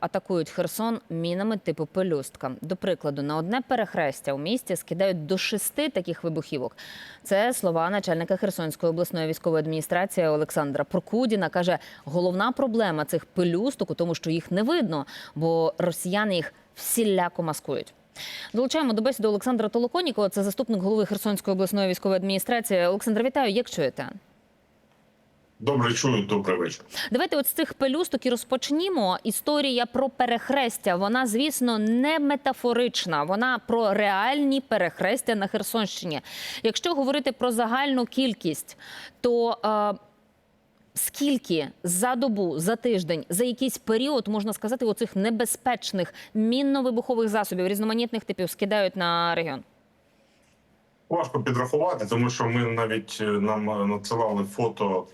Атакують Херсон мінами типу пелюстка. До прикладу, на одне перехрестя у місті скидають до шести таких вибухівок. Це слова начальника Херсонської обласної військової адміністрації Олександра Прокудіна. каже, головна проблема цих пелюсток у тому, що їх не видно, бо росіяни їх всіляко маскують. Долучаємо до бесіди Олександра Толоконікова. Це заступник голови Херсонської обласної військової адміністрації. Олександр, вітаю. Як чуєте? Добре чую, добрий вечір. Давайте от з цих пелюсток і розпочнімо. Історія про перехрестя. Вона, звісно, не метафорична. Вона про реальні перехрестя на Херсонщині. Якщо говорити про загальну кількість, то е, скільки за добу, за тиждень, за якийсь період можна сказати, оцих небезпечних мінно-вибухових засобів різноманітних типів скидають на регіон? Важко підрахувати, тому що ми навіть е, нам е, надсилали фото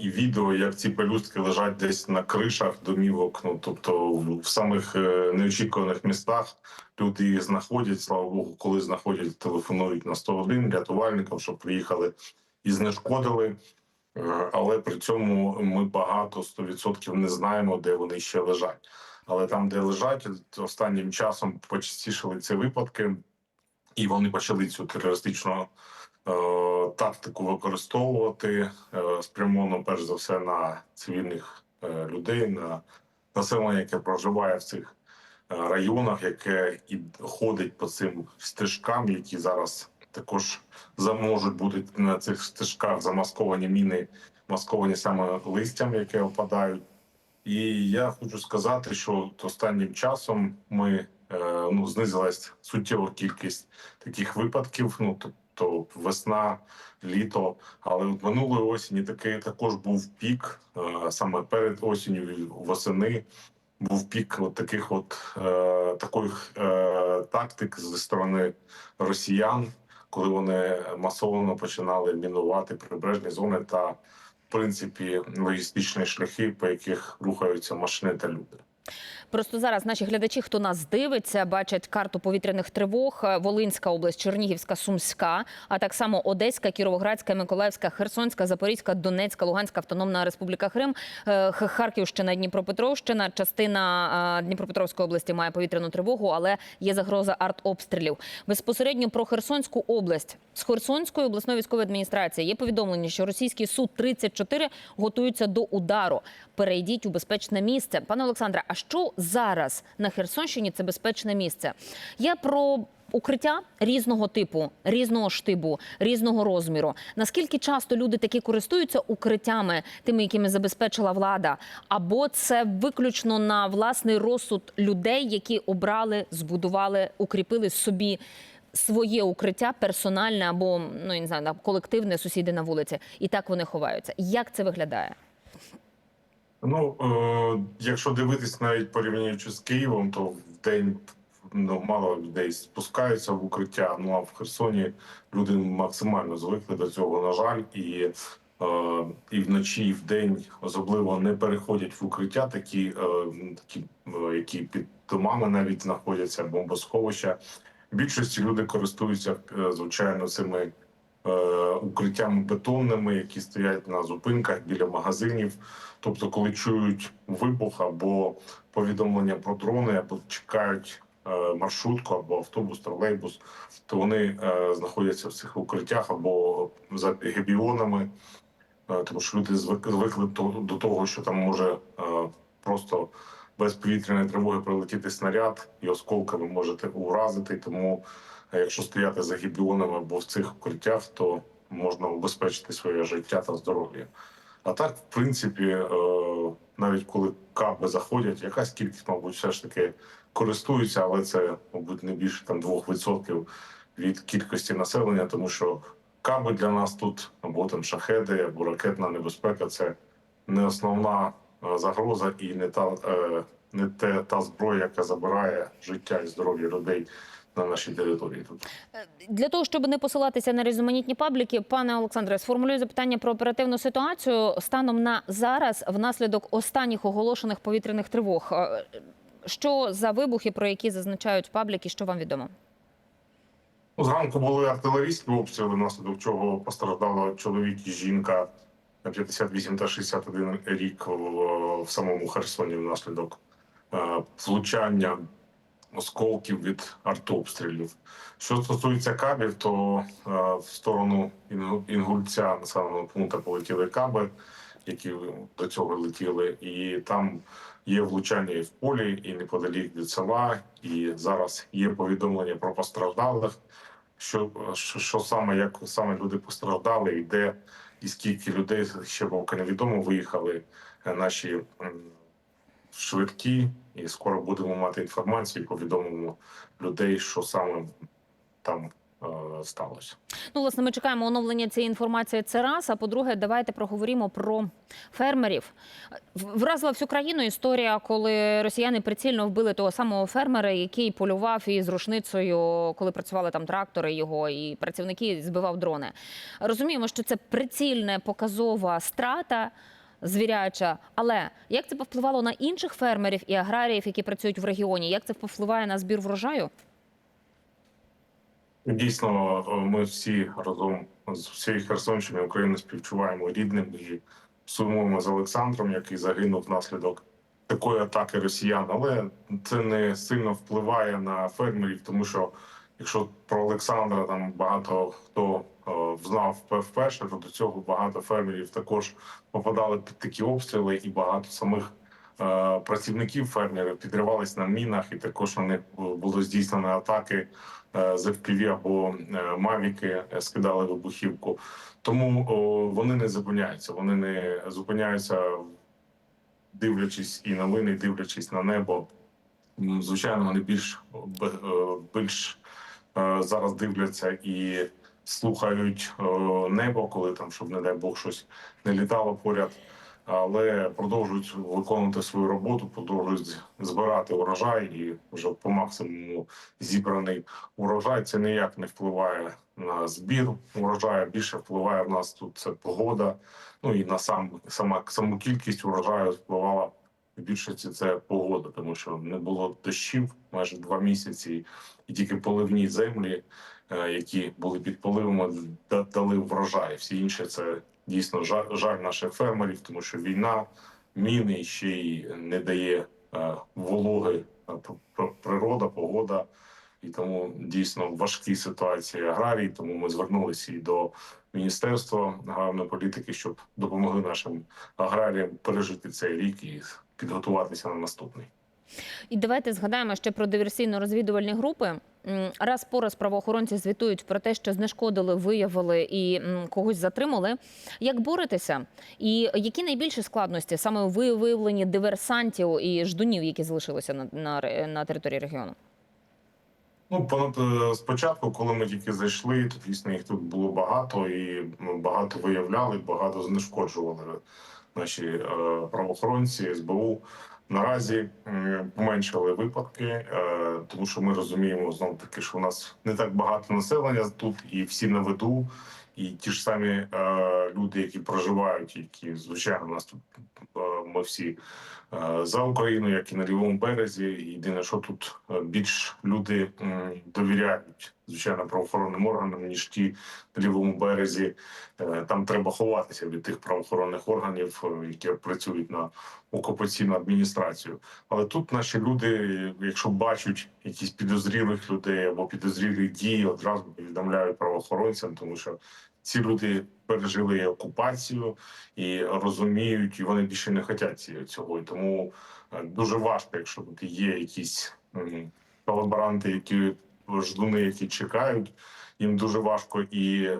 і відео, як ці пелюстки лежать десь на кришах домівок. Ну тобто в самих е, неочікуваних містах люди їх знаходять. Слава Богу, коли знаходять, телефонують на 101 рятувальникам, щоб приїхали і знешкодили. Е, Але при цьому ми багато 100% не знаємо, де вони ще лежать. Але там, де лежать, останнім часом почастішали ці випадки. і вони почали цю терористичну е, тактику використовувати е, спрямовано перш за все на цивільних е, людей, на населення, яке проживає в цих е, районах, яке і ходить по цим стежкам, які зараз також заможуть бути на цих стежках замасковані міни, масковані саме листям, яке опадають. І я хочу сказати, що останнім часом ми ну знизилась суттєва кількість таких випадків. Ну тобто весна, літо. Але от минулої осені такий також був пік е, саме перед осінню восени. Був пік от таких от е, таких е, тактик зі сторони росіян, коли вони масово починали мінувати прибережні зони та в принципі логістичні шляхи, по яких рухаються машини та люди. Просто зараз наші глядачі, хто нас дивиться, бачать карту повітряних тривог. Е, Волинська область, Чернігівська, Сумська, а так само Одеська, Кіровоградська, Миколаївська, Херсонська, Запорізька, Донецька, Луганська, Автономна Республіка Крим, е, Харківщина, Дніпропетровщина. Частина е, Дніпропетровської області має повітряну тривогу, але є загроза артобстрілів. Безпосередньо про Херсонську область з Херсонської обласної військової адміністрації є повідомлення, що російський суд 34 готується до удару. Перейдіть у безпечне місце. Пане Олександре, а що зараз на Херсонщині це безпечне місце? Я про укриття різного типу, різного штибу, різного розміру. Наскільки часто люди такі користуються укриттями, тими, якими забезпечила влада, або це виключно на власний розсуд людей, які обрали, збудували, укріпили собі. Своє укриття персональне або ну я не знаю, колективне сусіди на вулиці, і так вони ховаються. Як це виглядає? Ну е, якщо дивитись навіть порівнюючи з Києвом, то в день ну, мало людей спускаються в укриття. Ну а в Херсоні люди максимально звикли до цього, на жаль, і, е, і вночі, і в день особливо не переходять в укриття, такі, е, такі е, які під домами навіть знаходяться, бомбосховища. Більшості люди користуються е, звичайно цими укриттями бетонними, які стоять на зупинках біля магазинів. Тобто, коли чують вибух або повідомлення про дрони, або чекають е, маршрутку або автобус, тролейбус, то вони е, знаходяться в цих укриттях або за гебіонами, е, тому що люди звик- звикли до, того, що там може е, просто без повітряної тривоги прилетіти снаряд і осколками можете уразити. Тому, е, якщо стояти за гебіонами або в цих укриттях, то можна убезпечити своє життя та здоров'я. А так, в принципі, е, навіть коли каби заходять, якась кількість, мабуть, все ж таки користуються, але це, мабуть, не більше там 2% від кількості населення, тому що каби для нас тут або там шахеди, або ракетна небезпека це не основна е, загроза і не та, е, не те, та зброя, яка забирає життя і здоров'я людей на нашій території. Тут Для того, щоб не посилатися на різноманітні пабліки, пане Олександре, сформулюю запитання про оперативну ситуацію станом на зараз, внаслідок останніх оголошених повітряних тривог. Е, Що за вибухи, про які зазначають пабліки, що вам відомо? Ну, Зранку були артилерійські обстріли, внаслідок чого постраждало чоловік і жінка на 58 та 61 рік в, в самому Херсоні внаслідок е, влучання осколків від артобстрілів. Що стосується кабів, то е, в сторону Інгу- Інгульця населеного пункту полетіли каби, які до цього летіли, і там є влучання і в полі, і неподалік від села. І зараз є повідомлення про постраждалих. Що, що, саме, як саме люди постраждали, і де і скільки людей ще поки невідомо виїхали е, наші швидкі, і скоро будемо мати інформацію. Повідомимо людей, що саме там е, сталося. Ну, власне, ми чекаємо оновлення цієї інформації. Це раз. А по-друге, давайте проговоримо про фермерів. Вразила всю країну історія, коли росіяни прицільно вбили того самого фермера, який полював із рушницею, коли працювали там трактори його і працівники збивав дрони. Розуміємо, що це прицільна показова страта. Звіряча, але як це повпливало на інших фермерів і аграріїв, які працюють в регіоні? Як це повпливає на збір врожаю? Дійсно, ми всі разом з всією Херсонщиною України співчуваємо рідним і сумуємо з Олександром, який загинув внаслідок такої атаки росіян. Але це не сильно впливає на фермерів, тому що якщо про Олександра там багато хто е, знав вперше, то до цього багато фермерів також попадали під такі обстріли, і багато самих е, працівників фермерів підривались на мінах, і також на них було здійснено атаки е, з FPV або е, мавіки е, скидали вибухівку. Тому о, вони не зупиняються. Вони не зупиняються, дивлячись і новини, і дивлячись на небо. Звичайно, вони більш е, більш зараз дивляться і слухають е, небо, коли там, щоб не дай Бог, щось не літало поряд. Але продовжують виконувати свою роботу, продовжують збирати урожай і вже по максимуму зібраний урожай. Це ніяк не впливає на збір урожаю. Більше впливає в нас тут це погода. Ну і на сам сама саму кількість урожаю впливала більшості це погода, тому що не було дощів майже два місяці, і тільки поливні землі, е, які були під поливами, дали врожай. Всі інші це дійсно жаль, жаль наших фермерів, тому що війна, міни ще й не дає е, вологи природа, погода. І тому дійсно важкі ситуації аграрії. Тому ми звернулися і до міністерства аграрної політики, щоб допомогли нашим аграріям пережити цей рік і підготуватися на наступний. І давайте згадаємо ще про диверсійно-розвідувальні групи. Раз по раз правоохоронці звітують про те, що знешкодили, виявили і когось затримали. Як боретеся? І які найбільші складності саме у виявленні диверсантів і ждунів, які залишилися на, на, на території регіону? Ну, понад е, спочатку, коли ми тільки зайшли, то дійсно їх тут було багато, і багато виявляли, багато знешкоджували наші е, правоохоронці СБУ. Наразі поменшили випадки, е, тому що ми розуміємо знову таки, що у нас не так багато населення тут, і всі на виду, і ті ж самі е, люди, які проживають, які звичайно у нас тут ми всі е, за Україну, як і на лівому березі. Єдине, що тут е, більш люди довіряють звичайно правоохоронним органам, ніж ті на лівому березі. Е, Там треба ховатися від тих правоохоронних органів, які працюють на окупаційну адміністрацію. Але тут наші люди, якщо бачать якісь підозрілих людей або підозрілі дії, одразу повідомляють правоохоронцям, тому що ці люди пережили окупацію і розуміють, і вони більше не хочуть цього. І тому е, дуже важко, якщо тут є якісь колаборанти, які ждуни, які чекають. Їм дуже важко і е,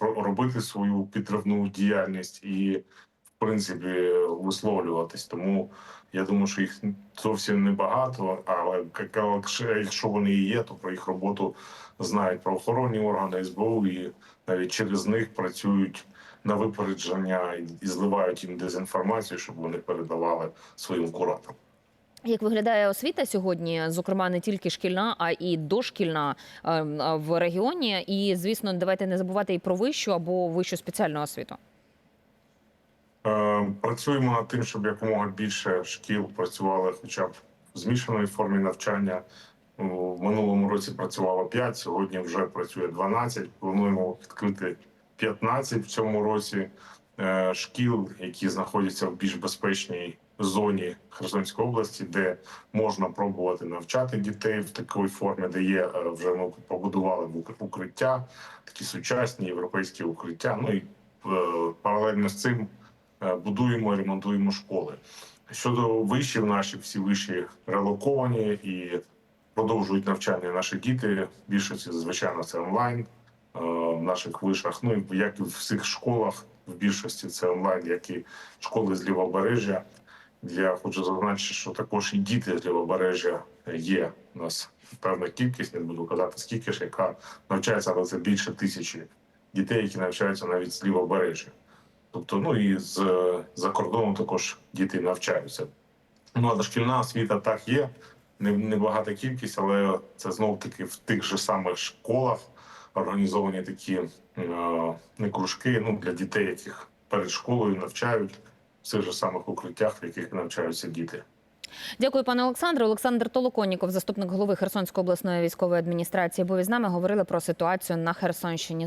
робити свою підривну діяльність і принципі висловлюватись. Тому я думаю, що їх зовсім небагато. Але якщо- вони і є, то про їх роботу знають правоохоронні органи СБУ, і навіть через них працюють на випередження і- зливають їм дезінформацію, щоб вони передавали своїм кураторам. Як виглядає освіта сьогодні, зокрема не тільки шкільна, а і дошкільна е, е, в регіоні? І звісно, давайте не забувати і про вищу або вищу спеціальну освіту. Е, Працюємо над тим, щоб якомога більше шкіл працювали, хоча б в змішаної формі навчання. У минулому році працювало 5, сьогодні вже працює 12. Плануємо відкрити 15 в цьому році е, шкіл, які знаходяться в більш безпечній зоні Херсонської області, де можна пробувати навчати дітей в такій формі, де є е, вже ми побудували укриття, такі сучасні європейські укриття. Ну і паралельно з цим будуємо і ремонтуємо школи. Щодо вишів, наші всі виші релоковані і продовжують навчання наші діти. Більшості, звичайно, це онлайн е, в наших вишах. Ну і як і в всіх школах, в більшості це онлайн, як і школи з лівобережжя. Я хочу зазначити, що також і діти з лівобережжя є. У нас певна кількість, не буду казати скільки ж, яка навчається, але це більше тисячі дітей, які навчаються навіть з лівобережжя. Тобто, ну і з за кордону також діти навчаються. Ну а дошкільна освіта так є, не- небагата кількість, але це знов таки в тих же самих школах організовані такі не кружки ну, для дітей, яких перед школою навчають в цих же самих укриттях, в яких навчаються діти. Дякую, пане Олександре. Олександр Толоконніков, заступник голови Херсонської обласної військової адміністрації, був із нами. Говорили про ситуацію на Херсонщині.